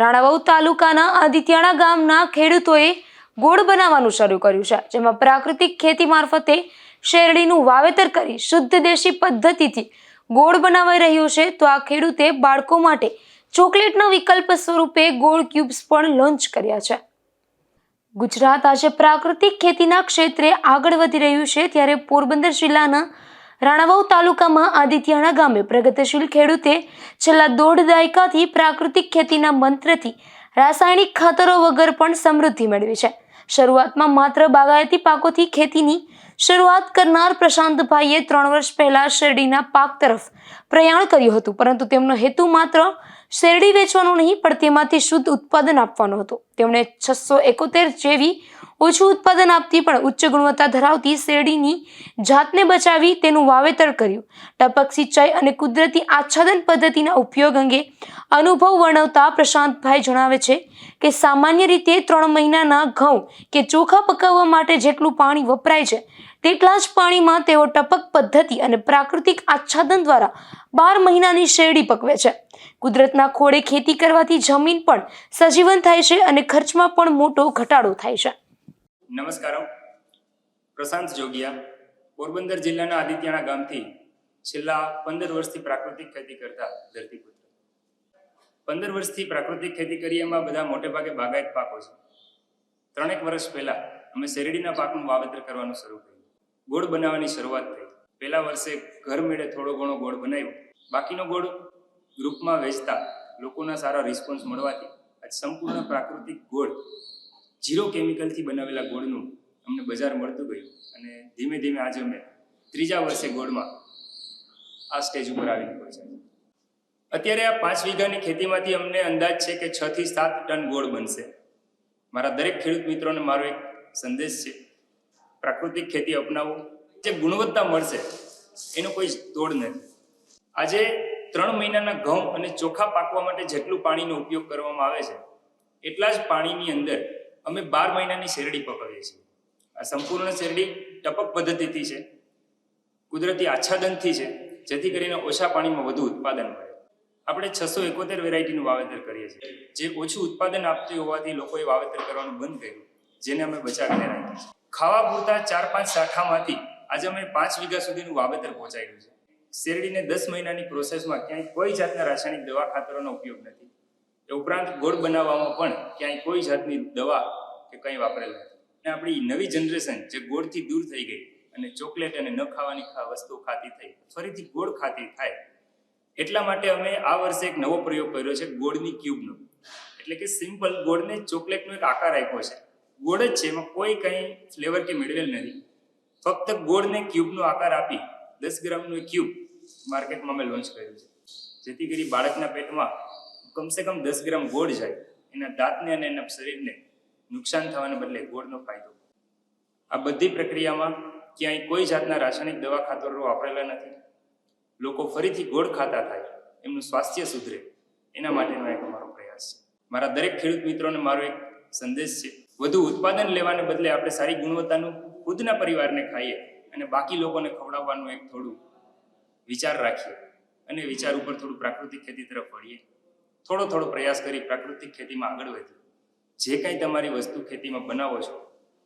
રાણાવાવ તાલુકાના આદિત્યાણા ગામના ખેડૂતોએ ગોળ બનાવવાનું શરૂ કર્યું છે, જેમાં પ્રાકૃતિક ખેતી મારફતે શેરડીનું વાવેતર કરી શુદ્ધ દેશી પદ્ધતિથી ગોળ બનાવાઈ રહ્યું છે. તો આ ખેડૂતે બાળકો માટે ચોકલેટના વિકલ્પ સ્વરૂપે ગોળ ક્યુબ્સ પણ લોન્ચ કર્યા છે. ગુજરાત આજે પ્રાકૃતિક ખેતીના ક્ષેત્રે આગળ વધી રહ્યું છે. ત્યારે પોરબંદર જિલ્લાના રાણાવાવ તાલુકામાં આદિત્યાણા ગામે પ્રગતિશીલ ખેડૂતે છેલ્લા દોઢ દાયકાથી પ્રાકૃતિક ખેતીના મંત્રથી રાસાયણિક ખાતરો વગર પણ સમૃદ્ધિ મેળવી છે. શરૂઆતમાં માત્ર બાગાયતી પાકોથી ખેતીની શરૂઆત કરનાર પ્રશાંતભાઈએ ત્રણ વર્ષ પહેલા શેરડીના પાક તરફ પ્રયાણ કર્યું હતું, પરંતુ તેમનો હેતુ માત્ર શેરડી વેચવાનું નહીં, પણ તેમાંથી શુદ્ધ ઉત્પાદન આપવાનું હતું. તેમણે છસો એકોતેર જેવી ઓછું ઉત્પાદન આપતી, પણ ઉચ્ચ ગુણવત્તા ધરાવતી શેરડીની જાતને બચાવી તેનું વાવેતર કર્યું. ટપક સિંચાઈ અને કુદરતી આચ્છાદન પદ્ધતિના ઉપયોગ અંગે અનુભવ વર્ણવતા પ્રશાંતભાઈ જણાવે છે કે સામાન્ય રીતે ત્રણ મહિનાના ઘઉં કે ચોખા પકાવવા માટે જેટલું પાણી વપરાય છે, તેટલા જ પાણીમાં તેઓ ટપક પદ્ધતિ અને પ્રાકૃતિક આચ્છાદન દ્વારા બાર મહિનાની શેરડી પકવે છે. કુદરતના ખોળે ખેતી કરવાથી જમીન પણ સજીવન થાય છે અને ખર્ચમાં પણ મોટો ઘટાડો થાય છે. નમસ્કાર પ્રશાંત જોગિયા, પોરબંદર જિલ્લાના આદિત્યાણા ગામથી છેલ્લા પંદર વર્ષથી પ્રાકૃતિક ખેતી કરતા ધરતીપુત્ર. પંદર વર્ષથી પ્રાકૃતિક ખેતી કરીએ એમાં બધા મોટે ભાગે બાગાયત પાકો છે. ત્રણેક વર્ષ પહેલા અમે શેરડીના પાકનું વાવેતર કરવાનું શરૂ કર્યું. ગોળ બનાવવાની શરૂઆત થઈ. પહેલા વર્ષે ઘર મેળે થોડો ઘણો ગોળ બનાવ્યો. બાકીનો ગોળ ગ્રુપમાં વેચતા લોકોના સારા રિસ્પોન્સ મળવાથી આજ સંપૂર્ણ પ્રાકૃતિક ગોળ ઝીરો કેમિકલથી બનાવેલા ગોળનું અમને બજાર મળતું ગયું અને ધીમે ધીમે આજે અમે ત્રીજા વર્ષે ગોળમાં આ સ્ટેજ ઉપર આવીને છે. અત્યારે આ પાંચ વીઘાની ખેતીમાંથી અમને અંદાજ છે કે છ થી સાત ટન ગોળ બનશે. મારા દરેક ખેડૂત મિત્રોને મારો એક સંદેશ છે, પ્રાકૃતિક ખેતી અપનાવો. જે ગુણવત્તા મળશે, એનો કોઈ તોડ નથી. આજે ત્રણ મહિનાના ઘઉં અને ચોખા પાકવા માટે જેટલું પાણીનો ઉપયોગ કરવામાં આવે છે, એટલા જ પાણીની અંદર અમે બાર મહિનાની શેરડી પકવીએ છીએ. આ સંપૂર્ણ શેરડી ટપક પદ્ધતિથી છે, કુદરતી આચ્છાદનથી છે, જેથી કરીને ઓછા પાણીમાં વધુ ઉત્પાદન મળે. આપણે છસો એકોતેર વેરાયટીનું વાવેતર કરીએ છીએ. જે ઓછું ઉત્પાદન આપતી હોવાથી લોકોએ વાવેતર કરવાનું બંધ કર્યું, જેને અમે બચાવીને રાખીએ છીએ. ખાવા પૂરતા ચાર પાંચ શાખામાંથી આજે અમે પાંચ વીઘા સુધીનું વાવેતર પહોંચાડ્યું છે. શેરડીને દસ મહિનાની પ્રોસેસમાં ક્યાંય કોઈ જાતના રાસાયણિક દવા ખાતરોનો ઉપયોગ નથી. એ ઉપરાંત ગોળ બનાવવામાં પણ ક્યાંય કોઈ જાતની દવા કે કંઈ વાપરેલ નથી. આપણી નવી જનરેશન જે ગોળથી દૂર થઈ ગઈ અને ચોકલેટ અને ન ખાવાની વસ્તુ ખાતી થઈ, ફરીથી ગોળ ખાતી થાય, એટલા માટે અમે આ વર્ષે એક નવો પ્રયોગ કર્યો છે ગોળની ક્યુબનો. એટલે કે સિમ્પલ ગોળને ચોકલેટનો એક આકાર આપ્યો છે. ગોળ જ છે, એમાં કોઈ કંઈ ફ્લેવર કે મેળવેલ નથી. ફક્ત ગોળને ક્યુબનો આકાર આપી દસ ગ્રામનું ક્યુબ માર્કેટમાં અમે લોન્ચ કર્યું છે. જેથી કરી બાળકના પેટમાં કમસે કમ દસ ગ્રામ ગોળ જાય, એના દાંતને અને એના શરીરને નુકસાન થવાને બદલે ગોળનો ફાયદો. આ બધી પ્રક્રિયામાં ક્યાંય કોઈ જાતના રાસાયણિક દવા ખાતરો વાપરેલા નથી. લોકો ફરીથી ગોળ ખાતા થાય, એમનું સ્વાસ્થ્ય સુધરે. એના માટેનો એક અમારો પ્રયાસ છે. મારા દરેક ખેડૂત મિત્રોને મારો એક સંદેશ છે. વધુ ઉત્પાદન લેવાને બદલે આપણે સારી ગુણવત્તાનું ખુદના પરિવારને ખાઈએ અને બાકી લોકોને ખવડાવવાનું એક થોડું વિચાર રાખીએ અને વિચાર ઉપર થોડું પ્રાકૃતિક ખેતી તરફ વળીએ. થોડો થોડો પ્રયાસ કરી પ્રાકૃતિક ખેતીમાં આગળ વધીએ. જે કાંઈ તમારી વસ્તુ ખેતીમાં બનાવો છો,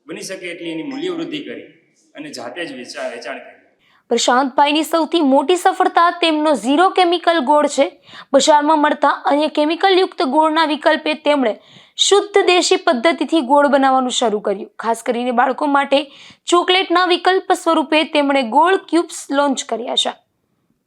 બની શકે એટલી એની મૂલ્યવૃદ્ધિ કરી અને જાતે જ વેચાણ વેચાણ કરી પ્રશાંતભાઈની સૌથી મોટી સફળતા તેમનો ઝીરો કેમિકલ ગોળ છે. બજારમાં મળતા અન્ય કેમિકલયુક્ત ગોળના વિકલ્પે તેમણે શુદ્ધ દેશી પદ્ધતિથી ગોળ બનાવવાનું શરૂ કર્યું. ખાસ કરીને બાળકો માટે ચોકલેટના વિકલ્પ સ્વરૂપે તેમણે ગોળ ક્યુબ્સ લોન્ચ કર્યા છે.